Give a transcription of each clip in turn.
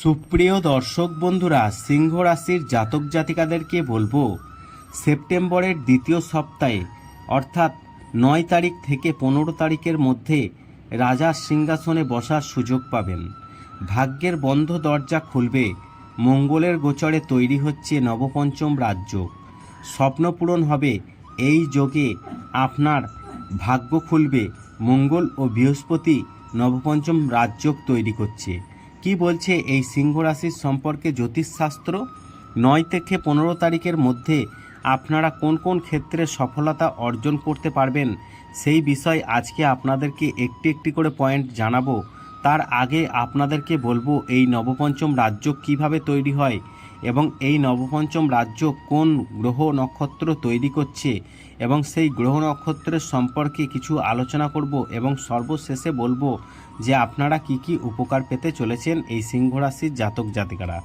সুপ্রিয় দর্শক বন্ধুরা, সিংহ রাশির জাতক জাতিকাদেরকে বলব, সেপ্টেম্বরের দ্বিতীয় সপ্তাহে, অর্থাৎ নয় তারিখ থেকে পনেরো তারিখের মধ্যে রাজার সিংহাসনে বসার সুযোগ পাবেন। ভাগ্যের বন্ধ দরজা খুলবে, মঙ্গলের গোচরে তৈরি হচ্ছে নবপঞ্চম রাজ্য। স্বপ্নপূরণ হবে, এই যোগে আপনার ভাগ্য খুলবে, মঙ্গল ও বৃহস্পতি নবপঞ্চম রাজযোগ তৈরি করছে। কি বলছে এই সিংহ রাশির সম্পর্কে জ্যোতিষশাস্ত্র? নয় থেকে পনেরো তারিখের মধ্যে আপনারা কোন কোন ক্ষেত্রে সফলতা অর্জন করতে পারবেন? সেই বিষয় আজকে আপনাদেরকে একটি একটি করে পয়েন্ট জানাব। তার আগে আপনাদেরকে বলব, এই নবপঞ্চম রাজ্য কীভাবে তৈরি হয়? এবং এই নবপঞ্চম রাজ্য কোন গ্রহ নক্ষত্র তৈরি করছে এবং সেই গ্রহ নক্ষত্রের সম্পর্কে কিছু আলোচনা করব এবং সর্বশেষে বলব যে আপনারা কি কি উপকার পেতে চলেছেন এই সিংহ রাশির জাতক জাতিকারা।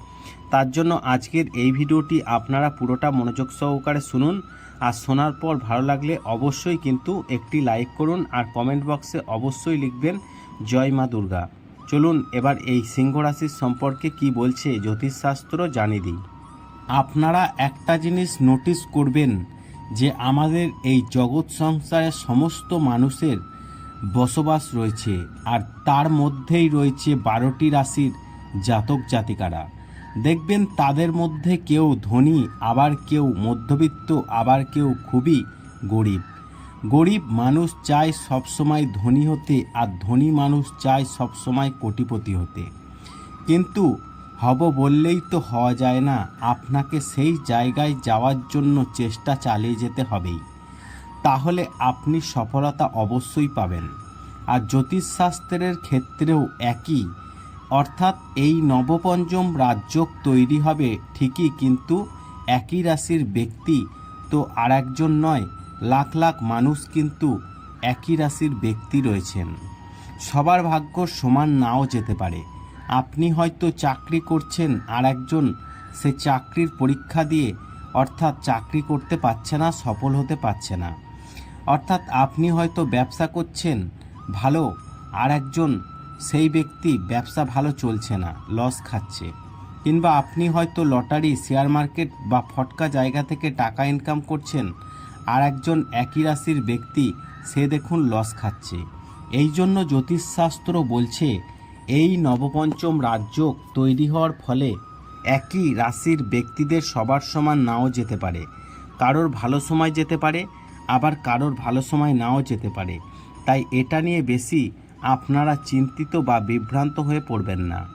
তার জন্য আজকের এই ভিডিওটি আপনারা পুরোটা মনোযোগ সহকারে শুনুন আর শোনার পর ভালো লাগলে অবশ্যই কিন্তু একটি লাইক করুন আর কমেন্ট বক্সে অবশ্যই লিখবেন, জয় মা দুর্গা। চলুন এবার এই সিংহ রাশির সম্পর্কে কি বলছে জ্যোতিষশাস্ত্র জানিয়ে দিই। আপনারা একটা জিনিস নোটিস করবেন যে আমাদের এই জগৎ সংসারের সমস্ত মানুষের বসবাস রয়েছে আর তার মধ্যেই রয়েছে বারোটি রাশির জাতক জাতিকারা। দেখবেন তাদের মধ্যে কেউ ধনী, আবার কেউ মধ্যবিত্ত, আবার কেউ খুবই গরিব। গরিব মানুষ চায় সবসময় ধনী হতে আর ধনী মানুষ চায় সবসময় কোটিপতি হতে। কিন্তু হব বললেই তো হওয়া যায় না, আপনাকে সেই জায়গায় যাওয়ার জন্য চেষ্টা চালিয়ে যেতে হবেই। তাহলে আপনি সফলতা অবশ্যই পাবেন। আর জ্যোতিষশাস্ত্রের ক্ষেত্রেও একই। অর্থাৎ এই নবপঞ্চম রাজ্য তৈরি হবে ঠিকই, কিন্তু একই রাশির ব্যক্তি তো আর একজন নয় লাখ লাখ মানুষ কিন্তু একই রাশির ব্যক্তি রয়েছেন। সবার ভাগ্য সমান নাও যেতে পারে। আপনি হয়তো চাকরি করছেন আর একজন, সে চাকরির পরীক্ষা দিয়ে অর্থাৎ চাকরি করতে পারছে না, সফল হতে পারছে না। অর্থাৎ আপনি হয়তো ব্যবসা করছেন, ভালো, আর একজন, সেই ব্যক্তি ব্যবসা ভালো চলছে না লস খাচ্ছে। কিংবা আপনি হয়তো লটারি শেয়ার মার্কেট বা ফটকা জায়গা থেকে টাকা ইনকাম করছেন আর একজন একই রাশির ব্যক্তি সে দেখুন লস খাচ্ছে। এই জন্য জ্যোতিষশাস্ত্র বলছে, এই নবপঞ্চম রাজ্য তৈরি হওয়ার ফলে একই রাশির ব্যক্তিদের সবার সমান নাও যেতে পারে। কারোর ভালো সময় যেতে পারে, আবার কারোর ভালো সময় নাও যেতে পারে। তাই এটা নিয়ে বেশি আপনারা চিন্তিত বা বিভ্রান্ত হয়ে পড়বেন না।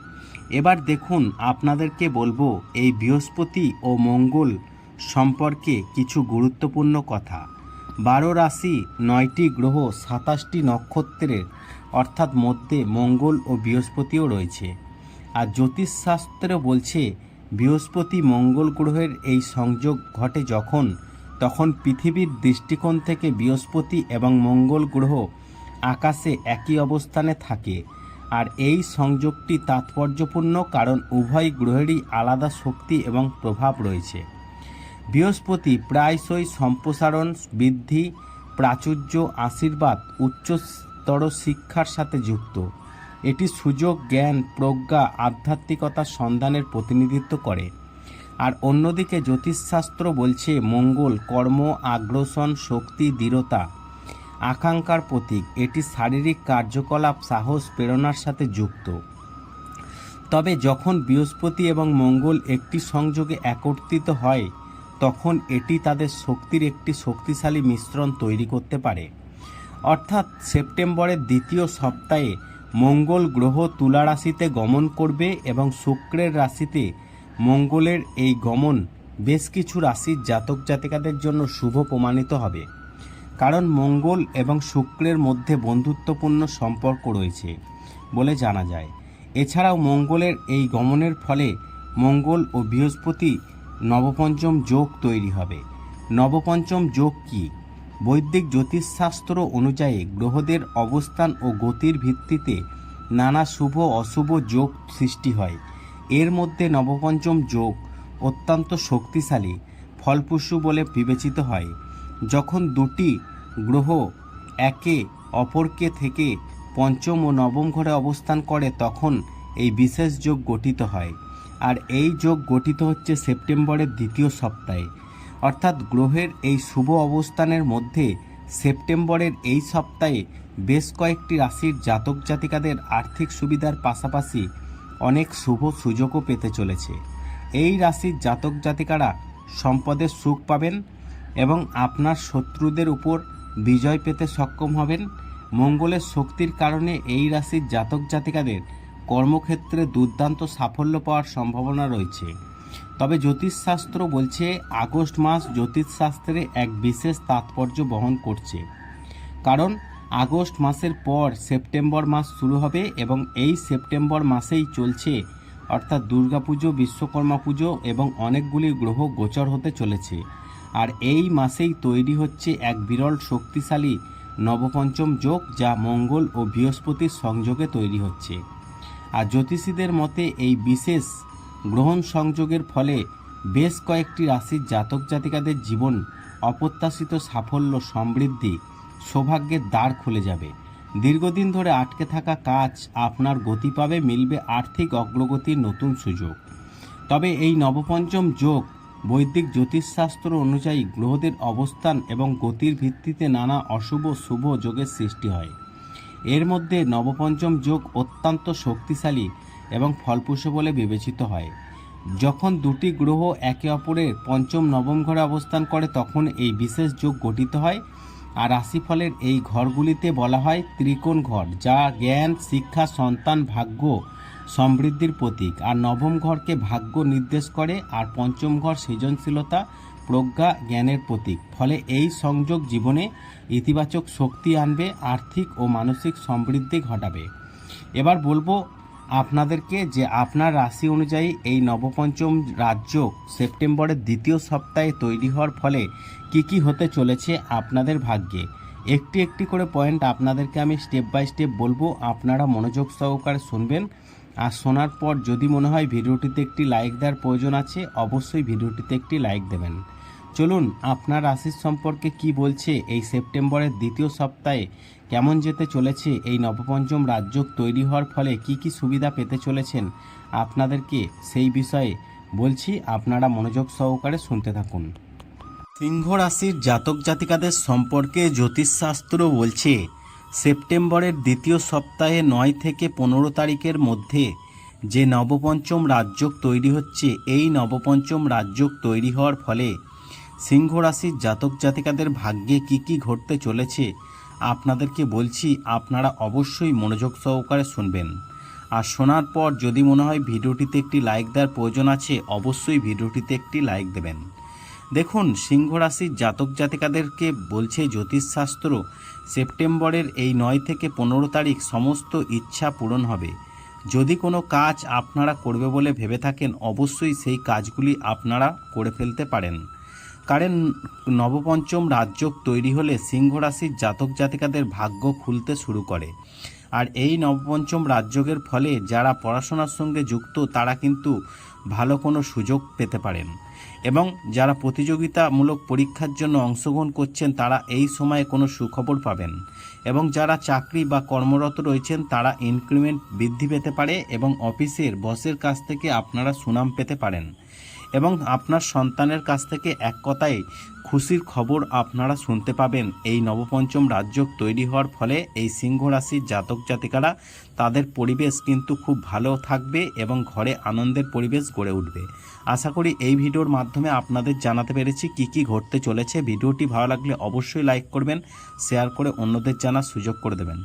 এবার দেখুন, আপনাদেরকে বলব, এই বৃহস্পতি ও মঙ্গল সম্পর্কে কিছু গুরুত্বপূর্ণ কথা। বারো রাশি নয়টি গ্রহ সাতাশটি নক্ষত্রের, অর্থাৎ মধ্যে মঙ্গল ও বৃহস্পতিও রয়েছে। আর জ্যোতিষশাস্ত্র বলছে, বৃহস্পতি মঙ্গল গ্রহের এই সংযোগ ঘটে যখন, তখন পৃথিবীর দৃষ্টিকোণ থেকে বৃহস্পতি এবং মঙ্গল গ্রহ আকাশে একই অবস্থানে থাকে। আর এই সংযোগটি তাৎপর্যপূর্ণ কারণ উভয় গ্রহেরই আলাদা শক্তি এবং প্রভাব রয়েছে। বৃহস্পতি প্রায়শই সম্প্রসারণ, বৃদ্ধি, প্রাচুর্য, আশীর্বাদ উচ্চস্তর শিক্ষার সাথে যুক্ত। এটি সুযোগ, জ্ঞান, প্রজ্ঞা, আধ্যাত্মিকতার সন্ধানের প্রতিনিধিত্ব করে। আর অন্যদিকে জ্যোতিষশাস্ত্র বলছে, মঙ্গল, কর্ম, আগ্রসন, শক্তি, দৃঢ়তা, আকাঙ্ক্ষার প্রতীক। এটি শারীরিক কার্যকলাপ, সাহস, প্রেরণার সাথে যুক্ত। তবে যখন বৃহস্পতি এবং মঙ্গল একটি সংযোগে একত্রিত হয় তখন এটি তাদের শক্তির একটি শক্তিশালী মিশ্রণ তৈরি করতে পারে। অর্থাৎ সেপ্টেম্বরের দ্বিতীয় সপ্তাহে মঙ্গল গ্রহ তুলা রাশিতে গমন করবে এবং শুক্রের রাশিতে মঙ্গলের এই গমন বেশ কিছু রাশির জাতক জাতিকাদের জন্য শুভ প্রমাণিত হবে। কারণ মঙ্গল এবং শুক্রের মধ্যে বন্ধুত্বপূর্ণ সম্পর্ক রয়েছে বলে জানা যায়। এছাড়াও মঙ্গলের এই গমনের ফলে মঙ্গল ও বৃহস্পতি নবপঞ্চম যোগ তৈরি হবে। নবপঞ্চম যোগ কি? বৈদিক জ্যোতিষশাস্ত্র অনুযায়ী গ্রহদের অবস্থান ও গতির ভিত্তিতে নানা শুভ অশুভ যোগ সৃষ্টি হয়। এর মধ্যে নবপঞ্চম যোগ অত্যন্ত শক্তিশালী, ফলপ্রসূ বলে বিবেচিত হয়। যখন দুটি গ্রহ একে অপরকে থেকে পঞ্চম ও নবম ঘরে অবস্থান করে, তখন এই বিশেষ যোগ গঠিত হয়। আর এই যোগ গঠিত হচ্ছে সেপ্টেম্বরের দ্বিতীয় সপ্তাহে। অর্থাৎ গ্রহের এই শুভ অবস্থানের মধ্যে সেপ্টেম্বরের এই সপ্তাহে বেশ কয়েকটি রাশির জাতক জাতিকাদের আর্থিক সুবিধার পাশাপাশি অনেক শুভ সুযোগও পেতে চলেছে। এই রাশির জাতক জাতিকারা সম্পদের সুখ পাবেন এবং আপনার শত্রুদের উপর বিজয় পেতে সক্ষম হবেন। মঙ্গলের শক্তির কারণে এই রাশির জাতক জাতিকাদের কর্মক্ষেত্রে দুর্দান্ত সাফল্য পাওয়ার সম্ভাবনা রয়েছে। তবে জ্যোতিষশাস্ত্র বলছে, আগস্ট মাস জ্যোতিষশাস্ত্রে এক বিশেষ তাৎপর্য বহন করছে। কারণ, আগস্ট মাসের পর সেপ্টেম্বর মাস শুরু হবে এবং এই সেপ্টেম্বর মাসেই চলছে, অর্থাৎ দুর্গাপুজো, বিশ্বকর্মা পুজো এবং অনেকগুলি গ্রহ গোচর হতে চলেছে। আর এই মাসেই তৈরি হচ্ছে এক বিরল শক্তিশালী নবপঞ্চম যোগ, যা মঙ্গল ও বৃহস্পতির সংযোগে তৈরি হচ্ছে। আর জ্যোতিষীদের মতে এই বিশেষ গ্রহণ সংযোগের ফলে বেশ কয়েকটি রাশির জাতক জাতিকাদের জীবন অপ্রত্যাশিত সাফল্য সমৃদ্ধি সৌভাগ্যের দ্বার খুলে যাবে। দীর্ঘদিন ধরে আটকে থাকা কাজ আপনার গতি পাবে, মিলবে আর্থিক অগ্রগতির নতুন সুযোগ। তবে এই নবপঞ্চম যোগ বৈদিক জ্যোতিষশাস্ত্র অনুযায়ী গ্রহদের অবস্থান এবং গতির ভিত্তিতে নানা অশুভ শুভ যোগের সৃষ্টি হয়। এর মধ্যে নবপঞ্চম যোগ অত্যন্ত শক্তিশালী এবং ফলপ্রসূ বলে বিবেচিত হয়। যখন দুটি গ্রহ একে অপরের পঞ্চম নবম ঘরে অবস্থান করে, তখন এই বিশেষ যোগ গঠিত হয় আর রাশিফলের এই ঘরগুলিতে বলা হয় ত্রিকোণ ঘর, যা জ্ঞান, শিক্ষা, সন্তান, ভাগ্য সমৃদ্ধির প্রতীক। আর নবম ঘরকে ভাগ্য নির্দেশ করে, আর পঞ্চম ঘর সৃজনশীলতা প্রজ্ঞা জ্ঞানের প্রতীক। ফলে এই সংযোগ জীবনে ইতিবাচক শক্তি আনবে, আর্থিক ও মানসিক সমৃদ্ধি ঘটাবে। এবার বলব আপনাদেরকে যে আপনার রাশি অনুযায়ী এই নবপঞ্চম রাজ্য সেপ্টেম্বরের দ্বিতীয় সপ্তাহে তৈরি হওয়ার ফলে কি কি হতে চলেছে আপনাদের ভাগ্যে। একটি একটি করে পয়েন্ট আপনাদেরকে আমি স্টেপ বাই স্টেপ বলব, আপনারা মনোযোগ সহকারে শুনবেন। আর শোনার পর যদি মনে হয় ভিডিওটিতে একটি লাইক দেওয়ার প্রয়োজন আছে, অবশ্যই ভিডিওটিতে একটি লাইক দেবেন। চলুন আপনার রাশির সম্পর্কে কি বলছে এই সেপ্টেম্বরের দ্বিতীয় সপ্তাহে? কেমন যেতে চলেছে এই নবপঞ্চম রাজ্য তৈরি হওয়ার ফলে কি কি সুবিধা পেতে চলেছেন আপনাদেরকে সেই বিষয়ে বলছি, আপনারা মনোযোগ সহকারে শুনতে থাকুন। সিংহ রাশির জাতক জাতিকাদের সম্পর্কে জ্যোতিষশাস্ত্র বলছে, সেপ্টেম্বরের দ্বিতীয় সপ্তাহে নয় থেকে পনেরো তারিখের মধ্যে যে নবপঞ্চম রাজযোগ তৈরি হচ্ছে, এই নবপঞ্চম রাজযোগ তৈরি হওয়ার ফলে সিংহ রাশির জাতক জাতিকাদের ভাগ্যে কি কি ঘটতে চলেছে, আপনাদেরকে বলছি আপনারা অবশ্যই মনোযোগ সহকারে শুনবেন। আর শোনার পর যদি মনে হয় ভিডিওটিতে একটি লাইক দেওয়ার প্রয়োজন আছে, অবশ্যই ভিডিওটিতে একটি লাইক দেবেন। দেখুন, সিংহ রাশির জাতক জাতিকাদেরকে বলছে জ্যোতিষশাস্ত্র সেপ্টেম্বরের এই নয় থেকে পনেরো তারিখ সমস্ত ইচ্ছা পূরণ হবে। যদি কোনো কাজ আপনারা করবে বলে ভেবে থাকেন, অবশ্যই সেই কাজগুলি আপনারা করে ফেলতে পারেন। কারণ নবপঞ্চম রাজযোগ তৈরি হলে সিংহ রাশির জাতক জাতিকাদের ভাগ্য খুলতে শুরু করে। আর এই নবপঞ্চম রাজযোগের ফলে যারা পড়াশোনার সঙ্গে যুক্ত, তারা কিন্তু ভালো কোনো সুযোগ পেতে পারেন। এবং যারা প্রতিযোগিতামূলক পরীক্ষার জন্য অংশগ্রহণ করছেন, তারা এই সময়ে কোনো সুখবর পাবেন। এবং যারা চাকরি বা কর্মরত রয়েছেন, তারা ইনক্রিমেন্ট বৃদ্ধি পেতে পারে এবং অফিসের বসের কাছ থেকে আপনারা সুনাম পেতে পারেন। এবং আপনার সন্তানের কাছ থেকে এক কথায় খুশির খবর আপনারা শুনতে পাবেন। এই নবপঞ্চম রাজ্য তৈরি হওয়ার ফলে এই সিংহ রাশির জাতক জাতিকারা তাদের পরিবেশ কিন্তু খুব ভালো থাকবে এবং ঘরে আনন্দের পরিবেশ গড়ে উঠবে। আশা করি এই ভিডিওর মাধ্যমে আপনাদের জানাতে পেরেছি কি কি ঘটতে চলেছে। ভিডিওটি ভালো লাগলে অবশ্যই লাইক করবেন, শেয়ার করে অন্যদের জানার সুযোগ করে দেবেন।